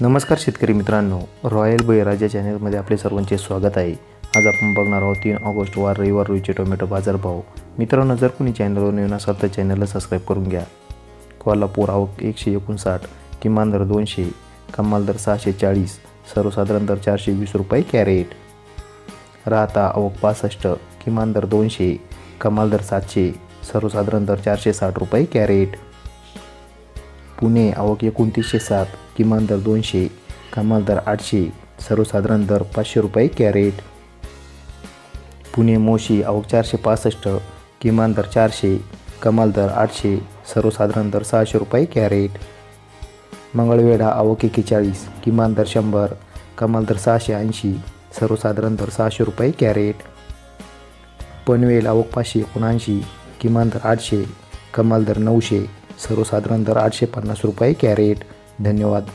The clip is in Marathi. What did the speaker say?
नमस्कार शेतकरी मित्रांनो. रॉयल बळीराजा चॅनलमध्ये आपले सर्वांचे स्वागत आहे. आज आपण बघणार आहोत तीन ऑगस्ट वार रविवार रोजचे टोमॅटो बाजारभाव. मित्रांनो जर कोणी चॅनलवर नवीन असाल तर चॅनलला सबस्क्राईब करून घ्या. कोल्हापूर आवक एकशे एकोणसाठ किमान दर दोनशे कमाल दर सहाशे चाळीस सर्वसाधारण दर चारशे वीस रुपये कॅरेट. राहता आवक पासष्ट किमान दर दोनशे कमाल दर सातशे सर्वसाधारण दर चारशे साठ रुपये कॅरेट. पुणे आवक एकोणतीसशे सात किमान दर दोनशे कमाल दर आठशे सर्वसाधारण दर पाचशे रुपये कॅरेट. पुणे मोशी आवक चारशे पासष्ट किमान दर चारशे कमाल दर आठशे सर्वसाधारण दर सहाशे रुपये कॅरेट. मंगळवेढा आवक एकेचाळीस किमान दर शंभर कमाल दर सहाशे ऐंशी सर्वसाधारण दर सहाशे रुपये कॅरेट. पनवेल आवक पाचशे एकोणऐंशी किमान दर आठशे कमाल दर नऊशे सर्वसाधारण दर आठशे पन्नास रुपये कॅरेट. धन्यवाद.